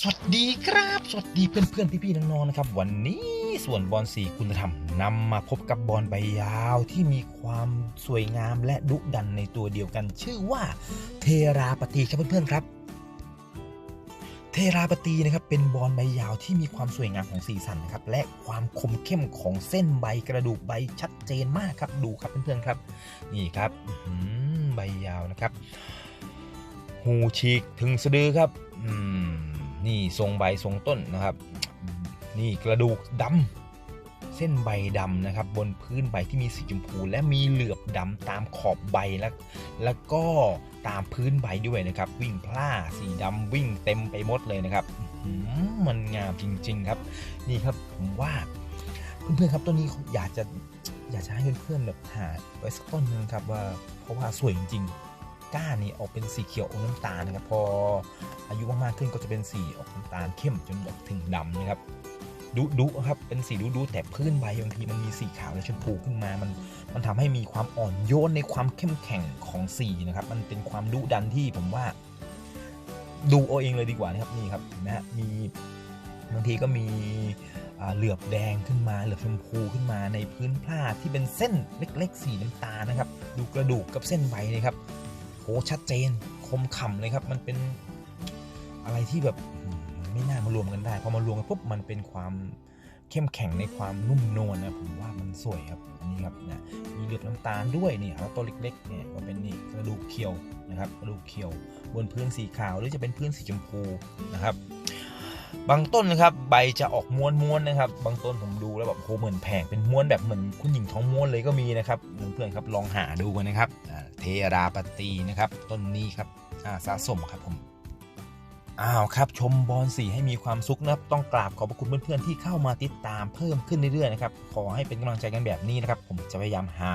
สวัสดีครับ สวัสดีเพื่อนเพื่อนพี่พี่ๆน้องๆนะครับ วันนี้ส่วนบอลสีคุณธรรมนำมาพบกับบอลใบยาวที่มีความสวยงามและดุดันในตัวเดียวกัน ชื่อว่าเทราปตีครับเพื่อนๆครับ เทราปตีนะครับเป็นบอลใบยาวที่มีความสวยงามของสีสันนะครับและความคมเข้มของเส้นใบกระดูกใบชัดเจนมากครับดูครับเพื่อนๆครับนี่ครับใบยาวนะครับ หูฉีกถึงสะดือครับ อืม นี่ทรงใบทรงต้นนะครับ นี่กระดูกดำเส้นใบดำนะครับ บนพื้นใบที่มีสีชมพู และมีเหลือบดำตามขอบใบและแล้วก็ตามพื้นใบด้วยนะครับ วิ่งพล่าสีดำวิ่งเต็มไปหมดเลยนะครับมันงามจริง ๆครับ นี่ครับผมว่าเพื่อนๆครับต้นนี้อยากจะอยากจะให้เพื่อนๆแบบหาไว้สักต้นหนึงครับว่าเพราะว่าสวยจริงๆ ก้านนี่ออกเป็นสีเขียวอมน้ำตาลนะครับพออายุมากๆขึ้นก็จะเป็นสีออกน้ำตาลเข้มจนแบบถึงดำนะครับดุดุครับเป็นสีดุดุแต่พื้นใบบางทีมันมีสีขาวและชมพูขึ้นมา มันมันทำให้มีความอ่อนโยนในความเข้มแข็งของสีนะครับ มันเป็นความดุดันที่ผมว่า ดูเอาเองเลยดีกว่านะครับนี่ครับเห็นไหมฮะมีบางทีก็มีเหลือบแดงขึ้นมาเหลือบชมพูขึ้นมาในพื้นผ้าที่เป็นเส้นเล็ก ๆ สีน้ำตาลนะครับ ดูกระดูกกับเส้นใบเลยครับ โหชัดเจนคมขำเลยครับ มันเป็นอะไรที่แบบไม่น่ามารวมกันได้ พอมารวมกันปุ๊บมันเป็นความเข้มแข็งในความนุ่มนวลนะผมว่ามันสวยครับอันนี้ครับนะมีเหลือบน้ำตาลด้วยนี่แล้วตัวเล็กๆเนี่ยก็เป็นนี่กระดูกเขียวนะครับกระดูกเขียว บนพื้นสีขาวหรือจะเป็นพื้นสีชมพูนะครับ บางต้นนะครับใบจะออกม้วนๆนะครับ บางต้นผมดูแล้วแบบโหเหมือนแผงเป็นม้วนแบบเหมือนคุณหญิงท้องม้วนเลยก็มีนะครับเพื่อนๆครับลองหาดูกันนะครับเทราปตีนะครับ ต้นนี้ครับอ่าสะสมครับผมอ้าวครับชมบอลสีให้มีความสุขนะครับต้องกราบขอบพระคุณเพื่อนๆที่เข้ามาติดตามเพิ่มขึ้นเรื่อยๆนะครับขอให้เป็นกำลังใจกันแบบนี้นะครับ ผมจะพยายามหา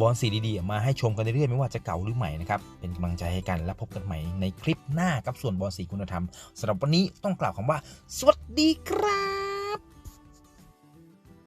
บอลสีดีๆมาให้ชมกันเรื่อยๆไม่ว่าจะเก่าหรือใหม่นะครับ เป็นกำลังใจให้กันและพบกันใหม่ในคลิปหน้ากับส่วนบอลสีคุณธรรมสำหรับวันนี้ต้องกล่าวคำว่า สวัสดีครับ